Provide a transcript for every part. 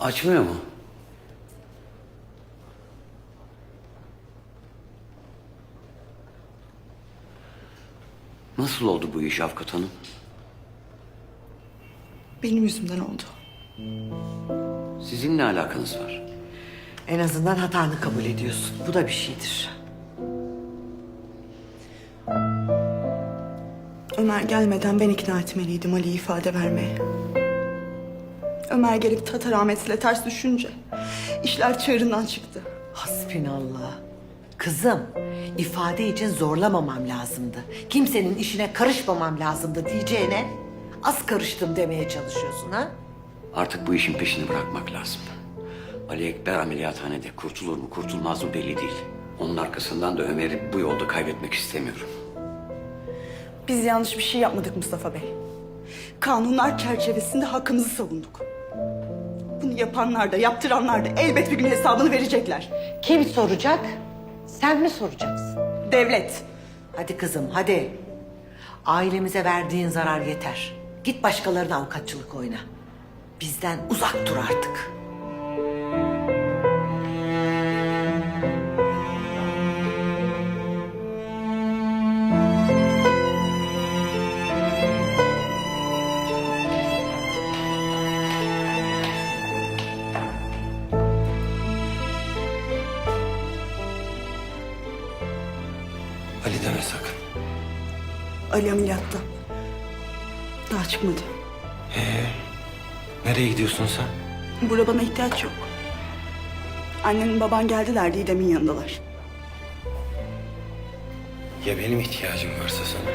Açmıyor mu? Nasıl oldu bu iş Avukat Hanım? Benim yüzümden oldu. Sizin ne alakanız var? En azından hatanı kabul ediyorsun. Bu da bir şeydir. Ömer gelmeden ben ikna etmeliydim Ali'yi ifade vermeye. Ömer gelip Tatar Ahmet'le ters düşünce işler çığırından çıktı. Hasbinallah. Kızım, ifade için zorlamamam lazımdı. Kimsenin işine karışmamam lazımdı diyeceğine az karıştım demeye çalışıyorsun ha? Artık bu işin peşini bırakmak lazım. Ali Ekber ameliyathanede kurtulur mu kurtulmaz mı belli değil. Onun arkasından da Ömer'i bu yolda kaybetmek istemiyorum. Biz yanlış bir şey yapmadık Mustafa Bey. Kanunlar çerçevesinde hakkımızı savunduk. Bunu yapanlar da yaptıranlar da elbet bir gün hesabını verecekler. Kim soracak? Sen mi soracaksın? Devlet. Hadi kızım, hadi. Ailemize verdiğin zarar yeter. Git başkalarına avukatçılık oyna. Bizden uzak dur artık. Deme sakın. Ali ameliyatta. Daha çıkmadı. Nereye gidiyorsun sen? Burada bana ihtiyaç yok. Annenin baban geldiler Didem'in yanındalar. Ya benim ihtiyacım varsa sana?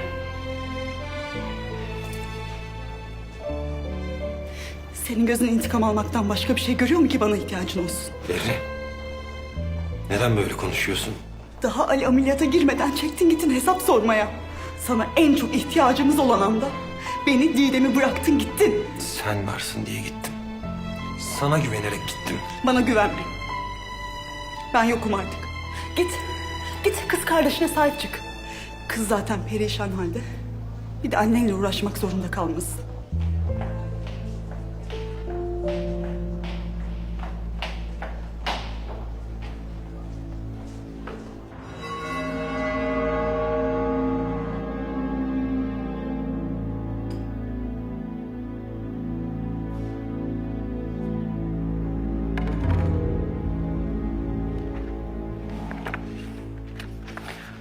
Senin gözün intikam almaktan başka bir şey görüyor mu ki bana ihtiyacın olsun? Berri. Neden böyle konuşuyorsun? Daha Ali ameliyata girmeden çektin gittin hesap sormaya. Sana en çok ihtiyacımız olan anda beni Didem'i bıraktın gittin. Sen varsın diye gittim. Sana güvenerek gittim. Bana güvenme. Ben yokum artık. Git. Git kız kardeşine sahip çık. Kız zaten perişan halde. Bir de annenle uğraşmak zorunda kalmasın.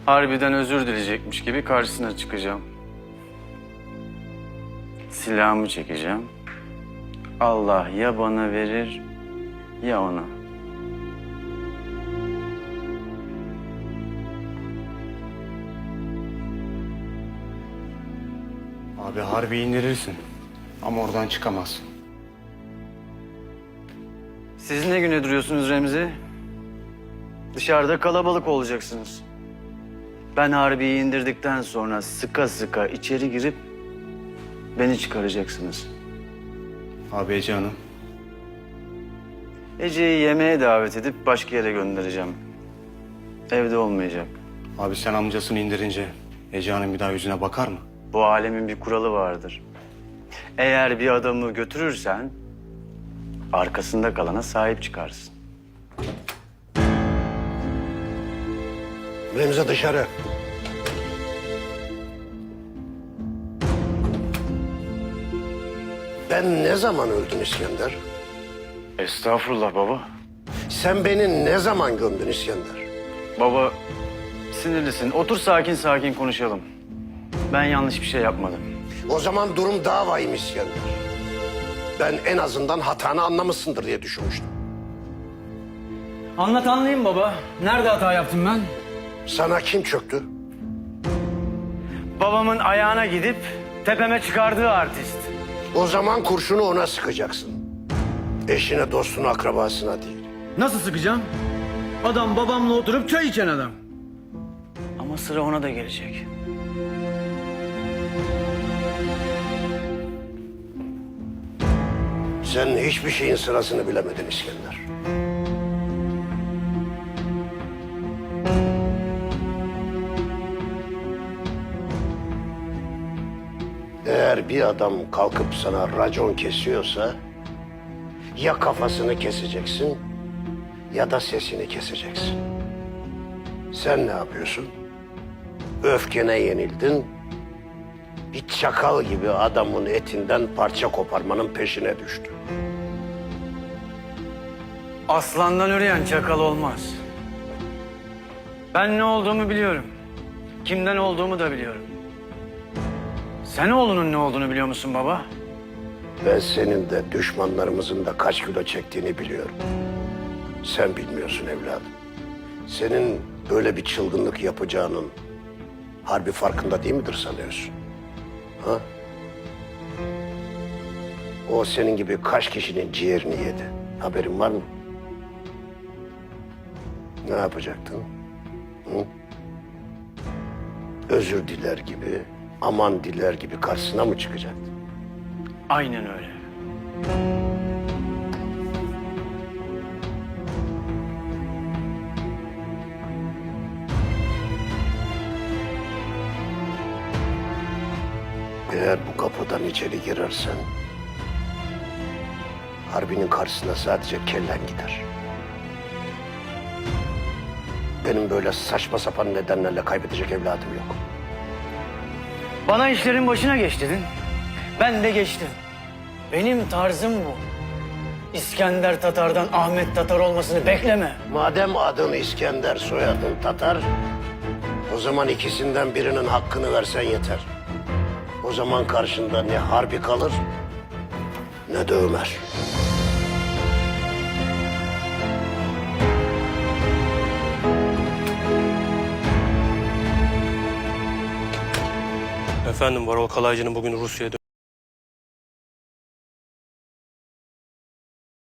Harbiden özür dileyecekmiş gibi karşısına çıkacağım. Silahımı çekeceğim. Allah ya bana verir ya ona. Abi harbi indirirsin. Ama oradan çıkamazsın. Siz ne güne duruyorsunuz Remzi? Dışarıda kalabalık olacaksınız. Ben Harbi'yi indirdikten sonra sıka sıka içeri girip beni çıkaracaksınız. Abi Ece Hanım. Ece'yi yemeğe davet edip başka yere göndereceğim. Evde olmayacak. Abi sen amcasını indirince Ece Hanım bir daha yüzüne bakar mı? Bu alemin bir kuralı vardır. Eğer bir adamı götürürsen arkasında kalana sahip çıkarsın. Remzi dışarı. Ben ne zaman öldüm İskender? Estağfurullah baba. Sen beni ne zaman gömdün İskender? Baba sinirlisin. Otur sakin sakin konuşalım. Ben yanlış bir şey yapmadım. O zaman durum daha vahim İskender. Ben en azından hatanı anlamışsındır diye düşünmüştüm. Anlat anlayayım baba. Nerede hata yaptım ben? Sana kim çöktü? Babamın ayağına gidip tepeme çıkardığı artist. O zaman kurşunu ona sıkacaksın. Eşine, dostuna, akrabasına değil. Nasıl sıkacağım? Adam babamla oturup çay içen adam. Ama sıra ona da gelecek. Sen hiçbir şeyin sırasını bilemedin İskender. Bir adam kalkıp sana racon kesiyorsa... Ya kafasını keseceksin ya da sesini keseceksin. Sen ne yapıyorsun? Öfkene yenildin. Bir çakal gibi adamın etinden parça koparmanın peşine düştü. Aslandan üreyen çakal olmaz. Ben ne olduğumu biliyorum. Kimden olduğumu da biliyorum. Sen oğlunun ne olduğunu biliyor musun baba? Ben senin de düşmanlarımızın da kaç kilo çektiğini biliyorum. Sen bilmiyorsun evladım. Senin böyle bir çılgınlık yapacağının harbi farkında değil midir sanıyorsun? Ha? O senin gibi kaç kişinin ciğerini yedi. Haberin var mı? Ne yapacaktın? Hı? Özür diler gibi, aman diler gibi karşısına mı çıkacaktın? Aynen öyle. Eğer bu kapıdan içeri girersen... ...harbinin karşısına sadece kellen gider. Benim böyle saçma sapan nedenlerle kaybedecek evladım yok. Bana işlerin başına geç dedin. Ben de geçtim. Benim tarzım bu. İskender Tatar'dan Ahmet Tatar olmasını bekleme. Madem adın İskender, soyadın Tatar... ...o zaman ikisinden birinin hakkını versen yeter. O zaman karşında ne harbi kalır... ...ne de Ömer. Efendim Varol Kalaycı'nın bugün Rusya'ya